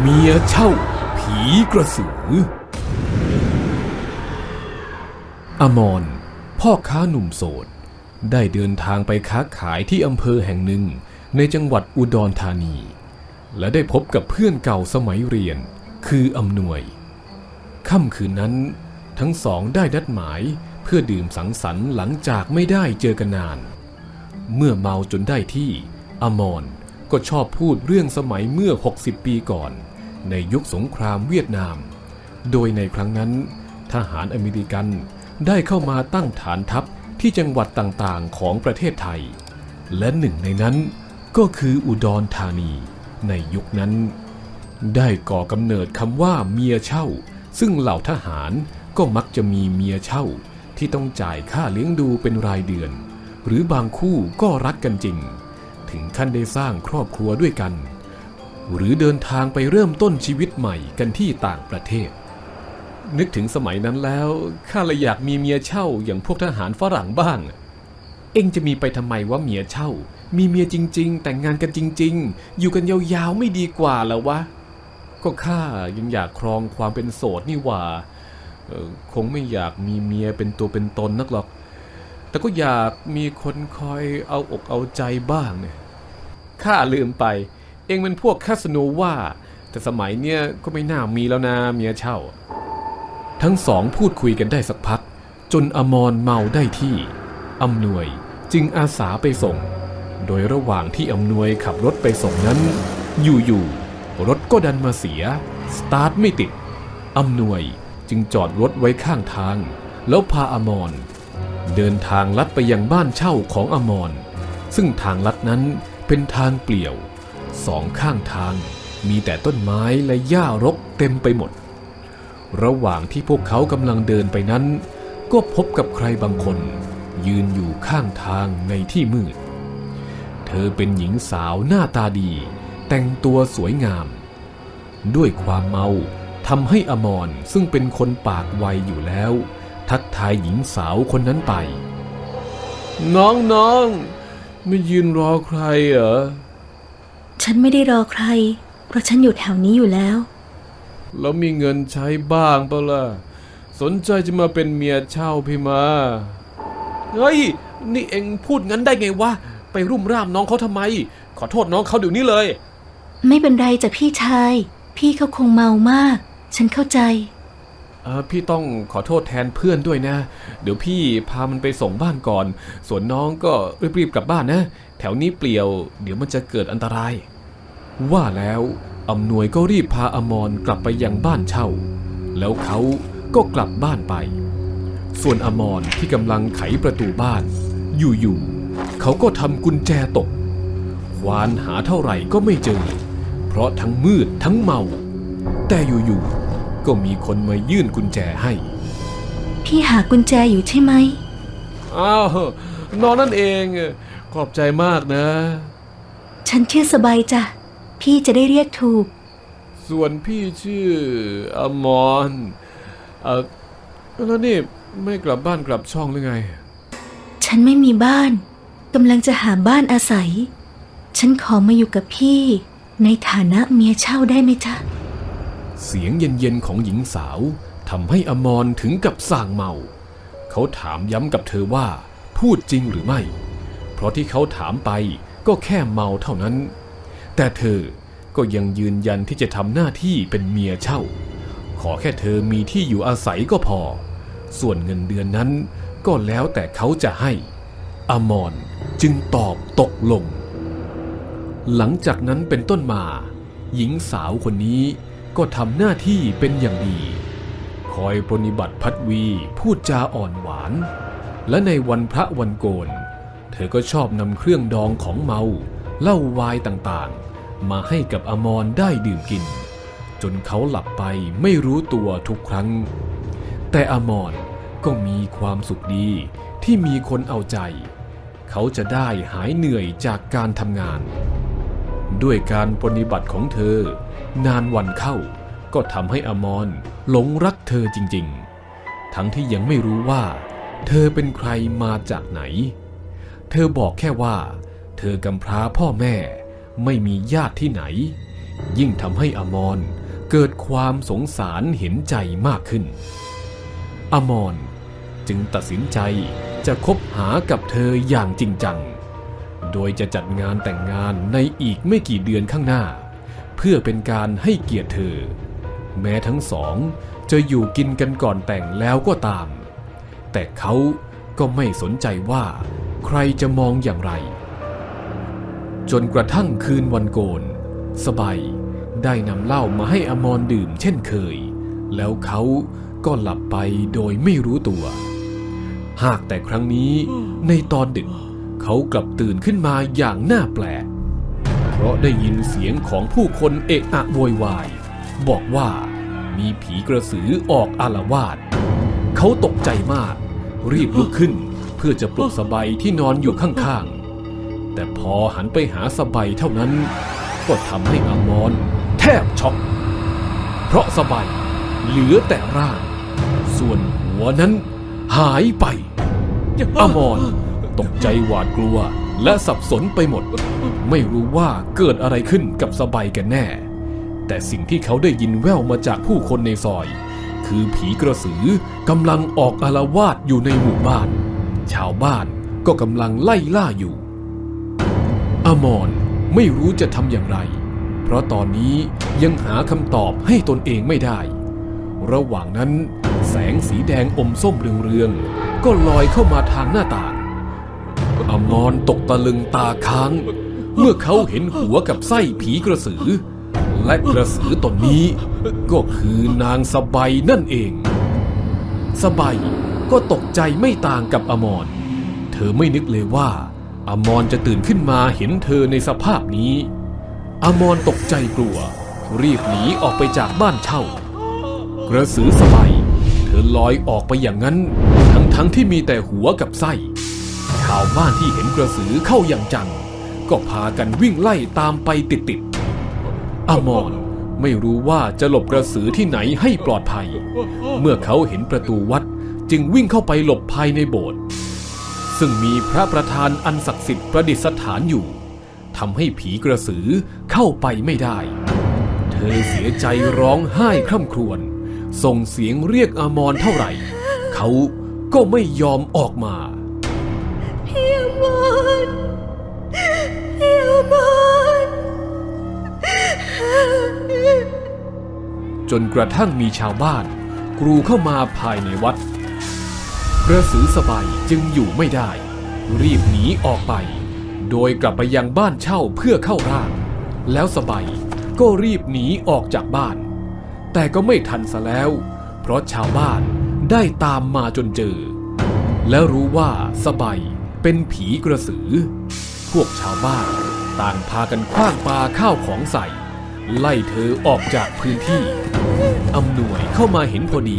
เมียเช่า ผีกระสือ อมรพ่อค้าหนุ่มโสด ได้เดินทางไปค้าขายที่อำเภอแห่งหนึ่งในจังหวัดอุดรธานี และได้พบกับเพื่อนเก่าสมัยเรียน คืออำนวย ค่ำคืนนั้น ทั้งสองได้นัดหมายเพื่อดื่มสังสรรค์หลังจากไม่ได้เจอกันนาน เมื่อเมาจนได้ที่ อมร ก็ชอบพูดเรื่องสมัยเมื่อ 60 ปีก่อน ในยุคสงครามเวียดนาม โดยในครั้งนั้น ทหารอเมริกันได้เข้ามาตั้งฐานทัพที่จังหวัดต่างๆของประเทศไทย และหนึ่งในนั้นก็คืออุดรธานี ในยุคนั้น ได้ก่อกำเนิดคำว่าเมียเช่า ซึ่งเหล่าทหารก็มักจะมีเมียเช่า ที่ต้องจ่ายค่าเลี้ยงดูเป็นรายเดือน หรือบางคู่ก็รักกันจริง ถึงขั้นได้สร้างครอบครัวด้วยกัน หรือเดินทางไปเริ่มต้นชีวิตใหม่กันที่ต่างประเทศ นึกถึงสมัยนั้นแล้วข้าเลยอยากมีเมียเช่าอย่างพวกทหารฝรั่งบ้าง เองจะมีไปทำไมว่าเมียเช่า มีเมียจริง ๆ แต่งงานกันจริง ๆ อยู่กันยาวๆไม่ดีกว่าแล้ววะก็ข้ายังอยากครองความเป็นโสดนี่หว่าคงไม่อยากมีเมียเป็นตัวเป็นตนนักหรอก แต่ก็อยากมีคนคอยเอาอกเอาใจบ้างเนี่ย ข้าลืมไป เองเป็นพวกคาสโนว่า แต่สมัยเนี้ยก็ไม่น่ามีแล้วนะเมียเช่า ทั้งสองพูดคุยกันได้สักพัก จนอมรเมาได้ที่อำนวยจึงอาสาไปส่ง โดยระหว่างที่อำนวยขับรถไปส่งนั้น อยู่ๆรถก็ดันมาเสีย สตาร์ทไม่ติดอำนวยจึงจอดรถไว้ข้างทาง แล้วพาอมรเดินทางลัดไปยังบ้านเช่าของอมรซึ่งทางลัดนั้น เป็นทางเปลี่ยว สองข้างทางมีแต่ต้นไม้และหญ้ารกเต็มไปหมด ระหว่างที่พวกเขากำลังเดินไปนั้น ก็พบกับใครบางคน ยืนอยู่ข้างทางในที่มืด เธอเป็นหญิงสาวหน้าตาดี แต่งตัวสวยงาม ด้วยความเมาทำให้อมรซึ่งเป็นคนปากไวอยู่แล้ว ทักทายหญิงสาวคนนั้นไป น้องน้อง ไม่ยืนรอใครเหรอ ฉันไม่ได้รอใคร เพราะฉันอยู่แถวนี้อยู่แล้ว แล้วมีเงินใช้บ้างเปล่าล่ะ สนใจจะมาเป็นเมียเช่าพี่มา เฮ้ย นี่เอ็งพูดงั้นได้ไงวะ ไปรุ่มร่ามน้องเขาทำไม ขอโทษน้องเขาเดี๋ยวนี้เลย ไม่เป็นไรจ้ะพี่ชาย พี่เขาคงเมามาก ฉันเข้าใจ เออพี่ต้องขอโทษแทนเพื่อนด้วยนะ เดี๋ยวพี่พามันไปส่งบ้านก่อน ส่วนน้องก็รีบๆกลับบ้านนะ แถวนี้เปลี่ยว เดี๋ยวมันจะเกิดอันตราย ว่าแล้วอำนวยก็รีบพาอมรกลับไปยังบ้านเช่า แล้วเขาก็กลับบ้านไป ส่วนอมรที่กำลังไขประตูบ้าน อยู่ๆเขาก็ทำกุญแจตก ควานหาเท่าไหร่ก็ไม่เจอ เพราะทั้งมืดทั้งเมา แต่อยู่ๆ ก็มีคนมายื่นกุญแจให้ พี่หากุญแจอยู่ใช่ไหม อ้าวนอนนั่นเอง ขอบใจมากนะ ฉันชื่อสบายจ้ะ พี่จะได้เรียกถูก ส่วนพี่ชื่ออมรเออแล้วนี่ไม่กลับบ้านกลับช่องหรือไง ฉันไม่มีบ้านกำลังจะหาบ้านอาศัย ฉันขอมาอยู่กับพี่ ในฐานะเมียเช่าได้ไหมจ๊ะ เสียงเย็นๆของหญิงสาวทำให้อมรถึงกับส่างเมา เขาถามย้ำกับเธอว่า พูดจริงหรือไม่ เพราะที่เขาถามไปก็แค่เมาเท่านั้น แต่เธอก็ยังยืนยันที่จะทำหน้าที่เป็นเมียเช่า ขอแค่เธอมีที่อยู่อาศัยก็พอ ส่วนเงินเดือนนั้นก็แล้วแต่เขาจะให้ อมรจึงตอบตกลง หลังจากนั้นเป็นต้นมา หญิงสาวคนนี้ ก็ทำหน้าที่เป็นอย่างดี คอยปรนิบัติพัดวีพูดจาอ่อนหวาน และในวันพระวันโกน เธอก็ชอบนำเครื่องดองของเมาเหล้าวายต่างๆ มาให้กับอมรได้ดื่มกิน จนเขาหลับไปไม่รู้ตัวทุกครั้ง แต่อมรก็มีความสุขดีที่มีคนเอาใจ เขาจะได้หายเหนื่อยจากการทำงาน ด้วยการปฏิบัติของเธอ นานวันเข้าก็ทำให้อมรหลงรักเธอจริงๆ ทั้งที่ยังไม่รู้ว่า เธอเป็นใครมาจากไหน เธอบอกแค่ว่า เธอกำพร้าพ่อแม่ไม่มีญาติที่ไหน ยิ่งทำให้อมรเกิดความสงสารเห็นใจมากขึ้น อมรจึงตัดสินใจจะคบหากับเธออย่างจริงจัง โดยจะจัดงานแต่งงานในอีกไม่กี่เดือนข้างหน้า เพื่อเป็นการให้เกียรติเธอ แม้ทั้งสองจะอยู่กินกันก่อนแต่งแล้วก็ตาม แต่เขาก็ไม่สนใจว่าใครจะมองอย่างไร จนกระทั่งคืนวันโกน สบายได้นำเหล้ามาให้อมรดื่มเช่นเคย แล้วเขาก็หลับไปโดยไม่รู้ตัว หากแต่ครั้งนี้ในตอนดึกเขากลับตื่นขึ้นมาอย่างน่าแปลก เพราะได้ยินเสียงของผู้คนเอะอะโวยวาย บอกว่ามีผีกระสือออกอารวาสเขาตกใจมาก รีบลุกขึ้นเพื่อจะปลุกสบายที่นอนอยู่ข้างๆ แต่พอหันไปหาสบายเท่านั้น ก็ทำให้อมรแทบช็อกเพราะสบายเหลือแต่ร่าง ส่วนหัวนั้นหายไปอมรตกใจหวาดกลัว และสับสนไปหมด ไม่รู้ว่าเกิดอะไรขึ้นกับสบายกันแน่ แต่สิ่งที่เขาได้ยินแว่วมาจากผู้คนในซอย คือผีกระสือกำลังออกอาละวาดอยู่ในหมู่บ้าน ชาวบ้านก็กำลังไล่ล่าอยู่ อมรไม่รู้จะทำอย่างไร เพราะตอนนี้ยังหาคำตอบให้ตนเองไม่ได้ ระหว่างนั้น แสงสีแดงอมส้มเรืองๆก็ลอยเข้ามาทางหน้าต่าง อมรตกตะลึงตาค้าง เมื่อเขาเห็นหัวกับไส้ผีกระสือ และกระสือตนนี้ ก็คือนางสบายนั่นเอง สบายก็ตกใจไม่ต่างกับอมร เธอไม่นึกเลยว่า อมรจะตื่นขึ้นมาเห็นเธอในสภาพนี้ อมรตกใจกลัว รีบหนีออกไปจากบ้านเช่า กระสือสบายเธอลอยออกไปอย่างนั้น ทั้งทั้งๆที่มีแต่หัวกับไส้ ชาวบ้านที่เห็นกระสือเข้าอย่างจัง ก็พากันวิ่งไล่ตามไปติดๆอมรไม่รู้ว่าจะหลบกระสือที่ไหนให้ปลอดภัย เมื่อเขาเห็นประตูวัดจึงวิ่งเข้าไปหลบภายในโบสถ์ซึ่งมีพระประธานอันศักดิ์สิทธิ์ประดิษฐานอยู่ทำให้ผีกระสือเข้าไปไม่ได้ เธอเสียใจร้องไห้คร่ำครวญส่งเสียงเรียกอมรเท่าไหร่ เขาก็ไม่ยอมออกมา จนกระทั่งมีชาวบ้าน กรูเข้ามาภายในวัดกระสือสบายจึงอยู่ไม่ได้ รีบหนีออกไป โดยกลับไปยังบ้านเช่าเพื่อเข้าร่าง แล้วสบายก็รีบหนีออกจากบ้าน แต่ก็ไม่ทันซะแล้ว เพราะชาวบ้านได้ตามมาจนเจอ แล้วรู้ว่าสบายเป็นผีกระสือ พวกชาวบ้านต่างพากันคว้างปาข้าวของใส่ ไล่เธอออกจากพื้นที่อำนวยเข้ามาเห็นพอดี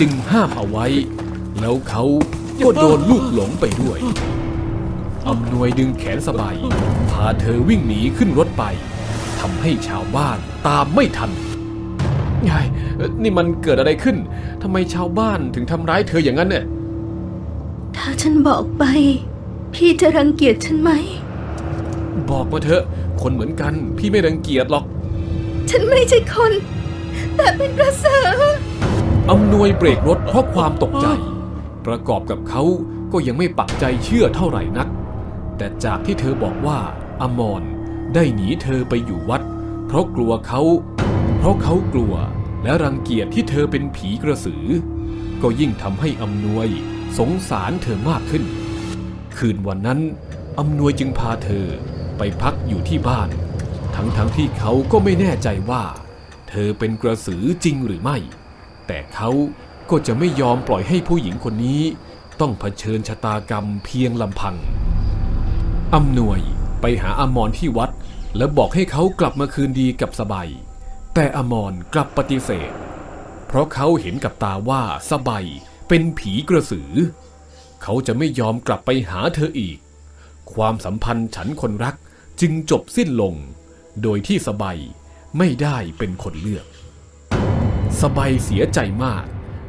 จึงห้ามเอาไว้ แล้วเขาก็โดนลูกหลงไปด้วยอำนวยดึงแขนสบายพาเธอวิ่งหนีขึ้นรถไปทำให้ชาวบ้านตามไม่ทันยายเอ่อนี่มันเกิดอะไรขึ้นทำไมชาวบ้านถึงทำร้ายเธออย่างนั้นเนี่ยถ้าฉันบอกไป พี่จะรังเกียจฉันไหม บอกมาเถอะ คนเหมือนกัน พี่ไม่รังเกียจหรอก ฉันไม่ใช่คน แต่เป็นกระสืออำนวยเบรกรถเพราะความตกใจ ประกอบกับเขาก็ยังไม่ปักใจเชื่อเท่าไหร่นัก แต่จากที่เธอบอกว่า อมรได้หนีเธอไปอยู่วัด เพราะกลัวเขา เพราะเขากลัวและรังเกียจที่เธอเป็นผีกระสือ ก็ยิ่งทำให้อำนวยสงสารเธอมากขึ้น คืนวันนั้นอำนวยจึงพาเธอไปพักอยู่ที่บ้าน ทั้งๆทที่เขาก็ไม่แน่ใจว่า เธอเป็นกระสือจริงหรือไม่ แต่เขาก็จะไม่ยอมปล่อยให้ผู้หญิงคนนี้ ต้องเผชิญชะตากรรมเพียงลำพังอำนวยไปหาอมรที่วัด และบอกให้เขากลับมาคืนดีกับสบาย แต่อมรกลับปฏิเสธ เพราะเขาเห็นกับตาว่าสบายเป็นผีกระสือ เขาจะไม่ยอมกลับไปหาเธออีก ความสัมพันธ์ฉันคนรักจึงจบสิ้นลง โดยที่สบายไม่ได้เป็นคนเลือก สบายเสียใจมาก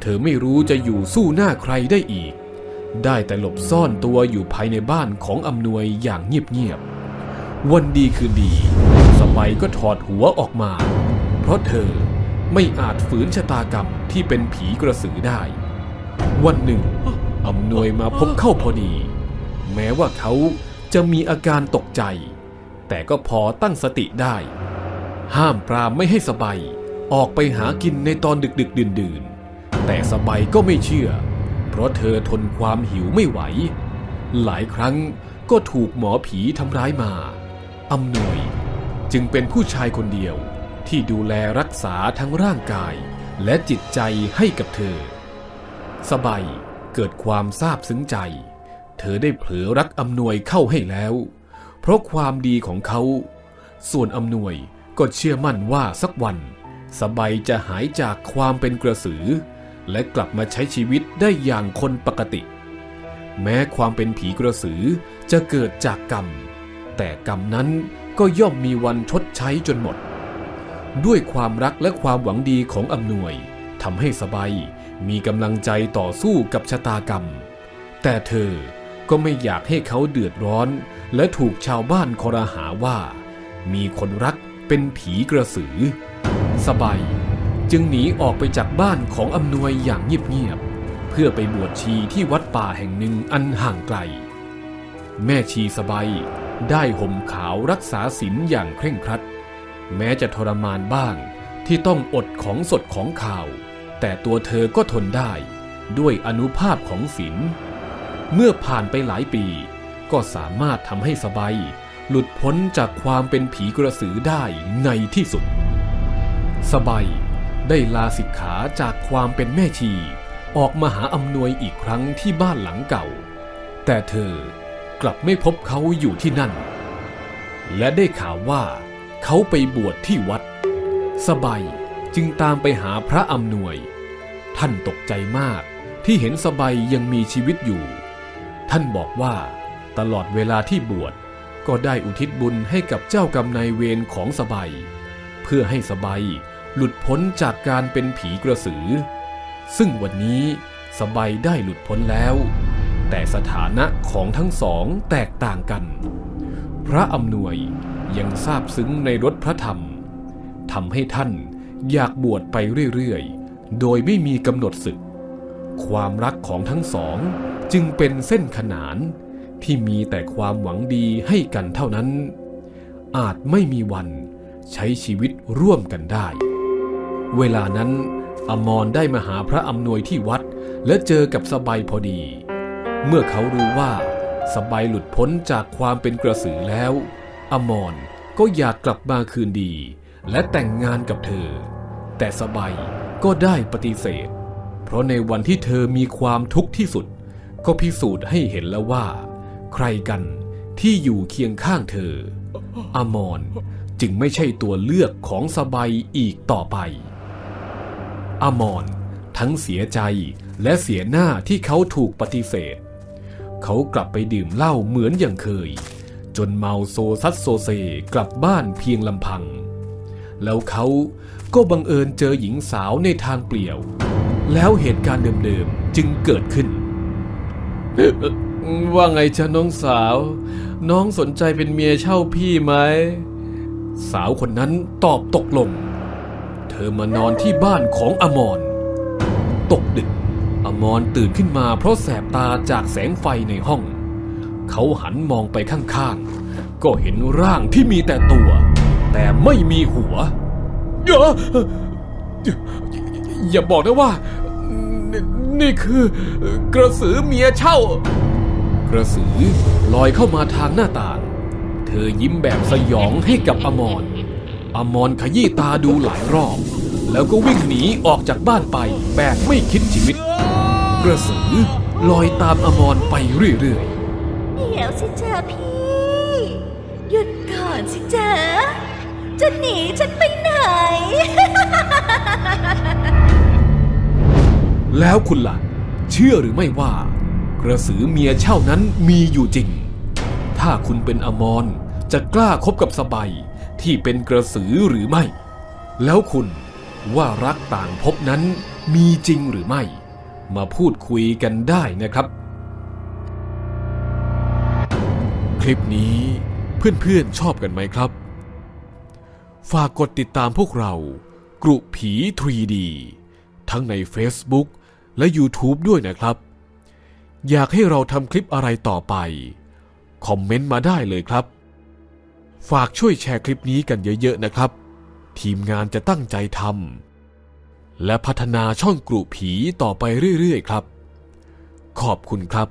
เธอไม่รู้จะอยู่สู้หน้าใครได้อีก ได้แต่หลบซ่อนตัวอยู่ภายในบ้านของอำนวยอย่างเงียบๆ วันดีคืนดี สบายก็ถอดหัวออกมา เพราะเธอไม่อาจฝืนชะตากรรมที่เป็นผีกระสือได้ วันหนึ่งอำนวยมาพบเข้าพอดี แม้ว่าเขาจะมีอาการตกใจ แต่ก็พอตั้งสติได้ ห้ามปรามไม่ให้สบายออกไปหากินในตอนดึกดึกดื่นดื่นแต่สบายก็ไม่เชื่อ เพราะเธอทนความหิวไม่ไหว หลายครั้งก็ถูกหมอผีทำร้ายมาอำนวยจึงเป็นผู้ชายคนเดียวที่ดูแลรักษาทั้งร่างกายและจิตใจให้กับเธอ สบายเกิดความซาบซึ้งใจ เธอได้เผลอรักอำนวยเข้าให้แล้ว เพราะความดีของเขา ส่วนอำนวยก็เชื่อมั่นว่าสักวัน สบายจะหายจากความเป็นกระสือ และกลับมาใช้ชีวิตได้อย่างคนปกติ แม้ความเป็นผีกระสือจะเกิดจากกรรม แต่กรรมนั้นก็ย่อมมีวันชดใช้จนหมด ด้วยความรักและความหวังดีของอำนวยทำให้สบายมีกำลังใจต่อสู้กับชะตากรรม แต่เธอก็ไม่อยากให้เขาเดือดร้อน และถูกชาวบ้านคอรหาว่า มีคนรักเป็นผีกระสือ สบายจึงหนีออกไปจากบ้านของอำนวยอย่างเงียบๆเพื่อไปบวชชีที่วัดป่าแห่งหนึ่งอันห่างไกล แม่ชีสบายได้ห่มขาวรักษาศีลอย่างเคร่งครัด แม้จะทรมานบ้างที่ต้องอดของสดของข่าว แต่ตัวเธอก็ทนได้ด้วยอนุภาพของศีลเมื่อผ่านไปหลายปี ก็สามารถทำให้สบายหลุดพ้นจากความเป็นผีกระสือได้ในที่สุด สบายได้ลาสิกขาจากความเป็นแม่ชี ออกมาหาอำนวยอีกครั้งที่บ้านหลังเก่า แต่เธอกลับไม่พบเขาอยู่ที่นั่น และได้ข่าวว่า เขาไปบวชที่วัด สบายจึงตามไปหาพระอำนวย ท่านตกใจมากที่เห็นสบายยังมีชีวิตอยู่ ท่านบอกว่า ตลอดเวลาที่บวชก็ได้อุทิศบุญให้กับเจ้ากรรมนายเวรของสบายเพื่อให้สบายหลุดพ้นจากการเป็นผีกระสือ ซึ่งวันนี้สบายได้หลุดพ้นแล้ว แต่สถานะของทั้งสองแตกต่างกัน พระอำนวยยังทราบซึ้งในรสพระธรรมทำให้ท่านอยากบวชไปเรื่อยๆ โดยไม่มีกำหนดศึก ความรักของทั้งสองจึงเป็นเส้นขนาน ที่มีแต่ความหวังดีให้กันเท่านั้น อาจไม่มีวันใช้ชีวิตร่วมกันได้ เวลานั้นอมรได้มาหาพระอำนวยที่วัด และเจอกับสบายพอดี เมื่อเขารู้ว่าสบายหลุดพ้นจากความเป็นกระสือแล้ว อมรก็อยากกลับมาคืนดี และแต่งงานกับเธอ แต่สบายก็ได้ปฏิเสธ เพราะในวันที่เธอมีความทุกข์ที่สุด ก็พิสูจน์ให้เห็นแล้วว่า ใครกันที่อยู่เคียงข้างเธอ อมรจึงไม่ใช่ตัวเลือกของสบายอีกต่อไป อมรทั้งเสียใจและเสียหน้าที่เขาถูกปฏิเสธ เขากลับไปดื่มเหล้าเหมือนอย่างเคย จนเมาโซซัดโซเซกลับบ้านเพียงลำพัง แล้วเขาก็บังเอิญเจอหญิงสาวในทางเปลี่ยว แล้วเหตุการณ์เดิมๆจึงเกิดขึ้น ว่าไงจ๊ะน้องสาว น้องสนใจเป็นเมียเช่าพี่ไหม สาวคนนั้นตอบตกลง เธอมานอนที่บ้านของอมร ตกดึก อมรตื่นขึ้นมาเพราะแสบตาจากแสงไฟในห้อง เขาหันมองไปข้างๆ ก็เห็นร่างที่มีแต่ตัว แต่ไม่มีหัวเยอะอย่าบอกนะว่านนี่คือกระสือเมียเช่า กระสือลอยเข้ามาทางหน้าต่าง เธอยิ้มแบบสยองให้กับอมรอมรขยี้ตาดูหลายรอบ แล้วก็วิ่งหนีออกจากบ้านไปแบบไม่คิดชีวิต กระสือลอยตามอมรไปเรื่อยเดี๋ยวสิจ๊ะพี่ หยุดก่อนสิจ๊ะจะหนีฉันไปไหนๆแล้วคุณล่ะ เชื่อหรือไม่ว่า กระสือเมียเช่านั้นมีอยู่จริง ถ้าคุณเป็นอมรจะกล้าคบกับสบายที่เป็นกระสือหรือไม่ แล้วคุณว่ารักต่างภพนั้นมีจริงหรือไม่ มาพูดคุยกันได้นะครับ คลิปนี้เพื่อนๆชอบกันไหมครับ ฝากกดติดตามพวกเรา กรุผี 3D ทั้งใน Facebook และ YouTube ด้วยนะครับ อยากให้เราทำคลิปอะไรต่อไป คอมเมนต์มาได้เลยครับ ฝากช่วยแชร์คลิปนี้กันเยอะ ๆ นะครับ ทีมงานจะตั้งใจทำและพัฒนาช่องกรุผีต่อไปเรื่อย ๆ ครับ ขอบคุณครับ